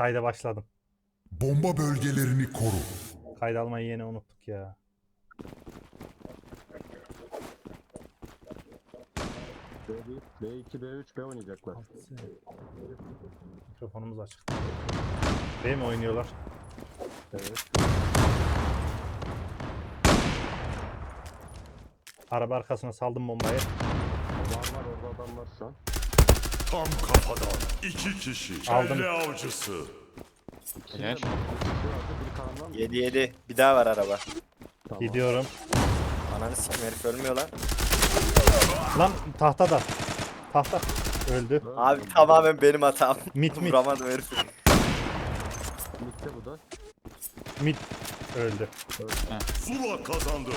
Kayda başladım. Bomba bölgelerini koru. Kayda almayı yine unuttuk ya. B1, B2, B3, B oynayacaklar. Mikrofonumuz açık. Değil mi oynuyorlar? Evet. Araba arkasına saldım bombayı. Var var orada adam var şu an. Tam kafadan iki kişi. Aldım. Kelle avcısı. Bir Helal. kişi vardı, biri kalandan mı? 7 7. Bir daha var araba. Tamam. Gidiyorum. Ananı sikim herif ölmüyor lan. Lan tahta da. Tahta. Öldü. Abi tamamen benim hatam. Mit mit. Vuramadım herifi. Mitte bu da. Mid. Öldü. Zula kazandı.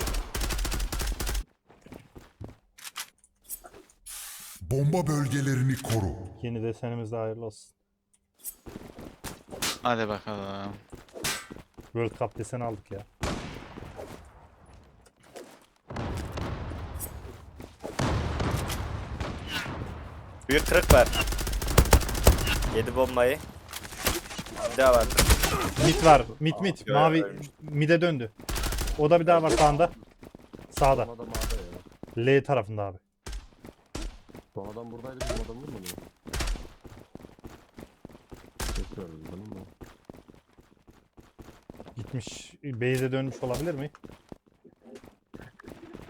Bomba bölgelerini koru. Yeni desenimiz de hayırlı olsun. Hadi bakalım. World Cup deseni aldık ya. Büyük kırık var. 7 bombayı. Bir daha var. Mid var. Mid mid. Yo, Mavi mid'e döndü. O da bir daha var sağında. Sağda. L tarafında abi. Son adam buradaydı bizim adam vurmadı mı? Tekrar öldüm mı? Gitmiş. Base'e dönmüş olabilir mi?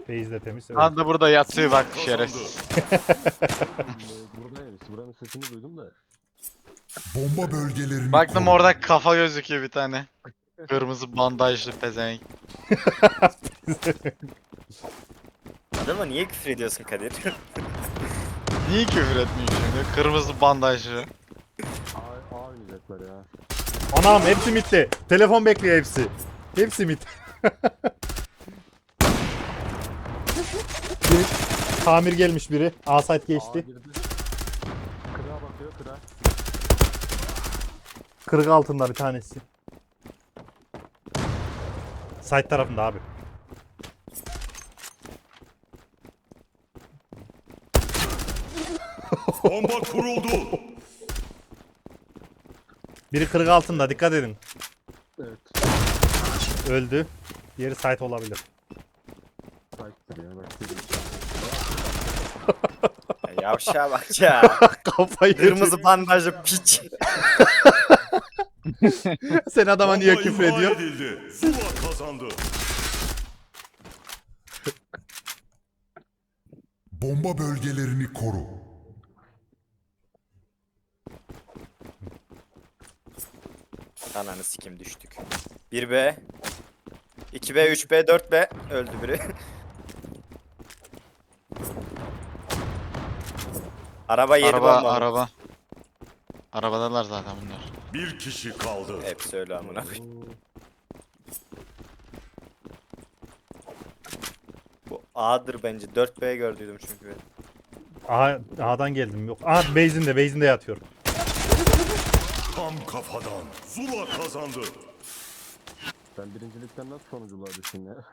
Base de temiz. Evet. Anda burada yatıyor bak şerefsiz. Buradaymış. Buranın sesini duydum da. Bomba bölgelerini Baktım koru. orada kafa gözüküyor bir tane. Kırmızı bandajlı pezevenk. Adama niye küfür ediyorsun Kadir? Niye küfür etmiyor şimdi? Kırmızı bandajlı. A, A oynayacaklar ya. Anam hepsi midde. Telefon bekliyor hepsi. Hepsi mid. biri, tamir gelmiş biri. A-site A geçti. girdi. Bakıyor kırağa. Kırık altında bir tanesi. Site tarafında abi. Bomba kuruldu. Biri kırık altında dikkat edin. Evet. Öldü. Diğeri site olabilir. Site'dir ya. Bak Yavşağa bak ya. Kafayı Kırmızı bandajlı piç. Sen adama niye Bomba küfür imha ediyor? edildi. Zula kazandı. Bomba bölgelerini koru. Ananı sikim düştük. 1B. 2B, 3B, 4B. Öldü biri. Araba 7 Araba bomba. araba. Arabadalar zaten bunlar. Bir kişi kaldı. Hepsi öyle amına koyayım. Bu A'dır bence. 4B gördüydüm çünkü. ben. Aha, A'dan geldim. Yok. Aha base'inde base'inde yatıyor. Tam kafadan. Zula kazandı. Ben birincilikten nasıl sonunculuğa düştüm ya?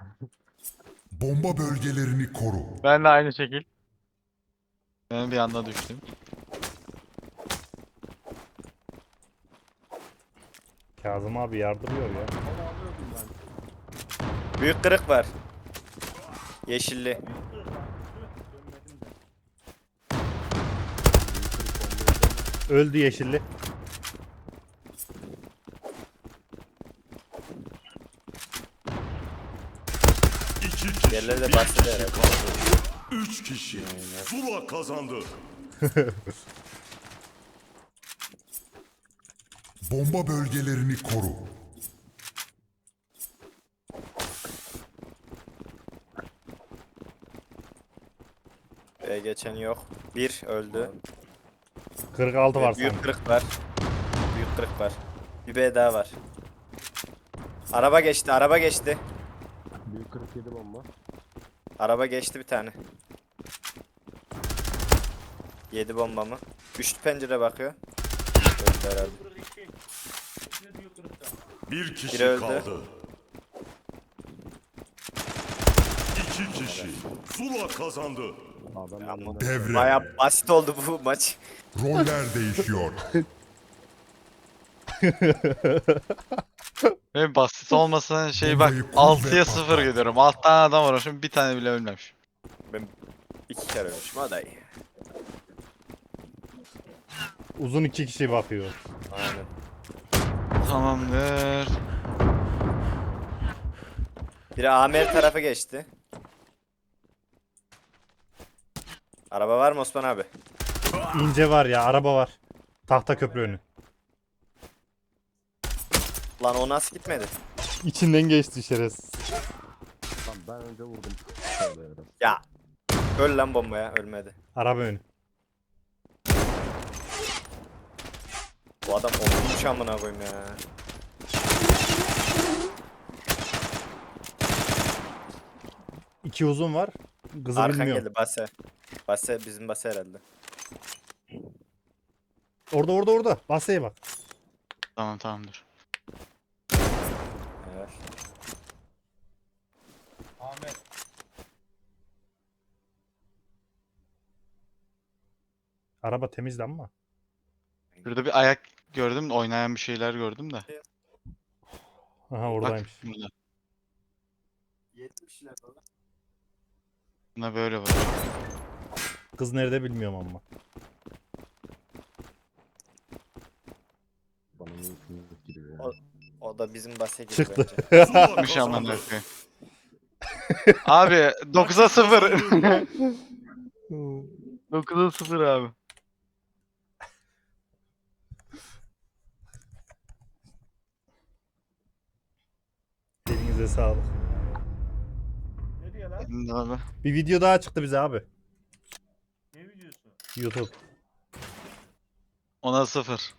Bomba bölgelerini koru. Ben de aynı şekil. Ben bir anda düştüm. Kazım abi yardırıyor ya. Büyük kırık var. Yeşilli. Öldü yeşilli. Yerleri de kaldı. Üç kişi. Zula kazandı. Bomba bölgelerini koru. B geçen yok. Bir öldü. 46 var Büyük sanki. kırık var. Büyük kırık var. Bir B daha var. Araba geçti, araba geçti. Büyük 47 bomba. Araba geçti bir tane. Yedi bomba mı? Üçlü pencere bakıyor. Öldü herhalde. Bir kişi Biri öldü. kaldı. İki kişi. Zula kazandı. Ama elinden- Devre. Baya basit oldu bu maç. Roller değişiyor. Ve basit olmasının şeyi bak Bombayı kur 6'ya ve 0 patlat. gidiyorum. 6 tane adam var şimdi bir tane bile ölmemiş. Ben iki kere ölmüşüm o da iyi. Uzun iki kişi bakıyor. Aynen. Tamamdır. Biri Amer tarafı geçti. Araba var mı Osman abi? İnce var ya araba var. Tahta köprü önü. Lan o nasıl gitmedi? İçinden geçti şerefsiz. Tamam ben önce vurdum. Ya. Öl lan bombaya ölmedi. Araba önü. Bu adam olmuş amına koyayım ya. İki uzun var. Kızı Arkan bilmiyorum. geldi Base. Base bizim Base herhalde. Orada orada orada. Baseye bak. Tamam tamamdır. Evet. Araba temizdi ama. Şurada bir ayak gördüm de oynayan bir şeyler gördüm de. Aha Bak oradaymış. burada. 70'ler falan. Buna böyle var. Kız nerede bilmiyorum ama. Bana ne üstüne giriyor ya. O- O da bizim Base gibi Çıktı. bence. Aman koyayım. Abi 9'a 0. 9'a 0 abi. Elinize sağlık. Şimdi abi. Bir video daha çıktı bize abi. Ne videosu? YouTube. 10'a 0.